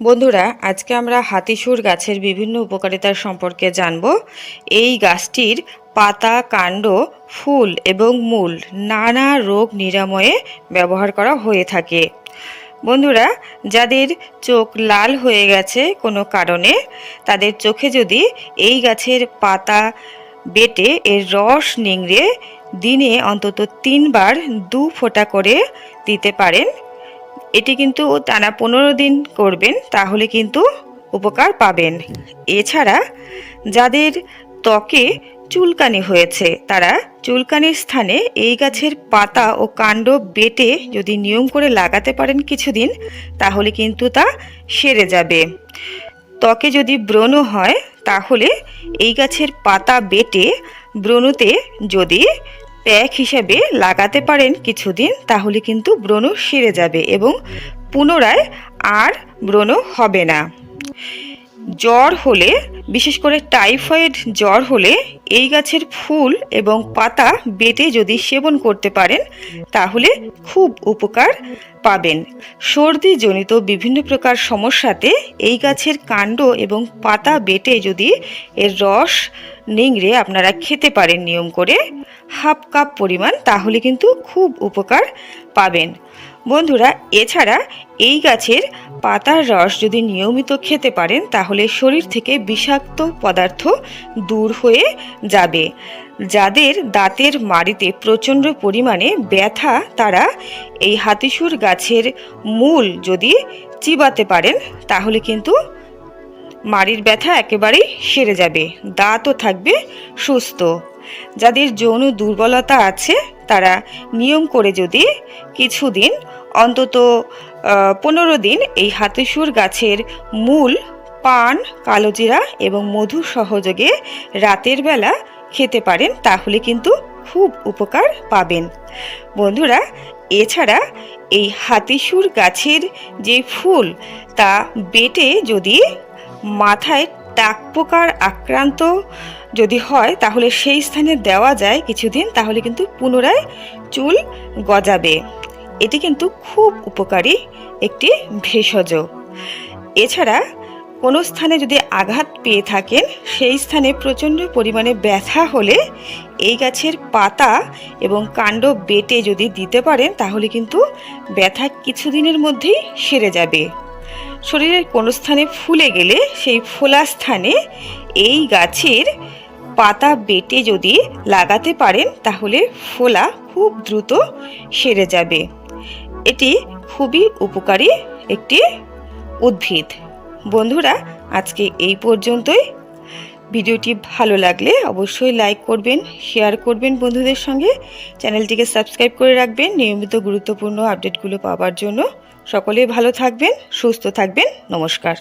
বন্ধুরা, আজকে আমরা হাতিসুর গাছের বিভিন্ন উপকারিতার সম্পর্কে জানব। এই গাছটির পাতা, কাণ্ড, ফুল এবং মূল নানা রোগ নিরাময়ে ব্যবহার করা হয়ে থাকে। বন্ধুরা, যাদের চোখ লাল হয়ে গেছে কোনো কারণে, তাদের চোখে যদি এই গাছের পাতা বেটে, এর রস নিংড়ে, দিনে অন্তত তিনবার দু ফোঁটা করে দিতে পারেন। এটি কিন্তু টানা পনেরো দিন করবেন, তাহলে কিন্তু উপকার পাবেন। এছাড়া যাদের ত্বকে চুলকানি হয়েছে, তারা চুলকানির স্থানে এই গাছের পাতা ও কাণ্ড বেটে যদি নিয়ম করে লাগাতে পারেন কিছুদিন, তাহলে কিন্তু তা সেরে যাবে। ত্বকে যদি ব্রণ হয়, তাহলে এই গাছের পাতা বেটে ব্রণতে যদি প্যাক হিসেবে লাগাতে পারেন কিছুদিন, তাহলে কিন্তু ব্রণ সেরে যাবে এবং পুনরায় আর ব্রণ হবে না। জ্বর হলে বিশেষ করে টাইফয়েড জ্বর হলে এই গাছের ফুল এবং পাতা বেটে যদি সেবন করতে পারেন, তাহলে খুব উপকার পাবেন। সর্দি জনিত বিভিন্ন প্রকার সমস্যাতে এই গাছের কাণ্ড এবং পাতা বেটে যদি এর রস নিংড়ে আপনারা খেতে পারেন নিয়ম করে, হাফ কাপ পরিমাণ, তাহলে কিন্তু খুব উপকার পাবেন। বন্ধুরা, এছাড়া এই গাছের পাতার রস যদি নিয়মিত খেতে পারেন, তাহলে শরীর থেকে বিষাক্ত পদার্থ দূর হয়ে যাবে, যাদের দাঁতের মাড়িতে প্রচণ্ড পরিমাণে ব্যথা, তারা এই হাতিসুর গাছের মূল যদি চিবাতে পারেন, তাহলে কিন্তু মাড়ির ব্যথা একেবারেই সেরে যাবে, দাঁতও থাকবে সুস্থ। যাদের যৌন দুর্বলতা আছে, তারা নিয়ম করে যদি কিছুদিন, অন্তত পনেরো দিন এই হাতিসুর গাছের মূল, পান, কালোজিরা এবং মধু সহযোগে রাতের বেলা খেতে পারেন, তাহলে কিন্তু খুব উপকার পাবেন। বন্ধুরা, এছাড়া এই হাতিসুর গাছের যে ফুল, তা বেটে যদি মাথায় টাক পোকার আক্রান্ত যদি হয়, তাহলে সেই স্থানে দেওয়া যায় কিছুদিন, তাহলে কিন্তু পুনরায় চুল গজাবে। এটি কিন্তু খুব উপকারী একটি ভেষজ। এছাড়া কোনো স্থানে যদি আঘাত পেয়ে থাকেন, সেই স্থানে প্রচণ্ড পরিমাণে ব্যথা হলে এই গাছের পাতা এবং কাণ্ড বেটে যদি দিতে পারেন, তাহলে কিন্তু ব্যথা কিছুদিনের মধ্যেই সেরে যাবে। শরীরের কোনো স্থানে ফুলে গেলে সেই ফোলা স্থানে এই গাছের পাতা বেটে যদি লাগাতে পারেন, তাহলে ফোলা খুব দ্রুত সেরে যাবে। এটি খুবই উপকারী একটি উদ্ভিদ। বন্ধুরা, আজকে এই পর্যন্তই। ভিডিওটি ভালো লাগলে অবশ্যই লাইক করবেন, শেয়ার করবেন বন্ধুদের সঙ্গে। চ্যানেলটিকে সাবস্ক্রাইব করে রাখবেন নিয়মিত গুরুত্বপূর্ণ আপডেটগুলো পাওয়ার জন্য। সকলে ভালো থাকবেন, সুস্থ থাকবেন। নমস্কার।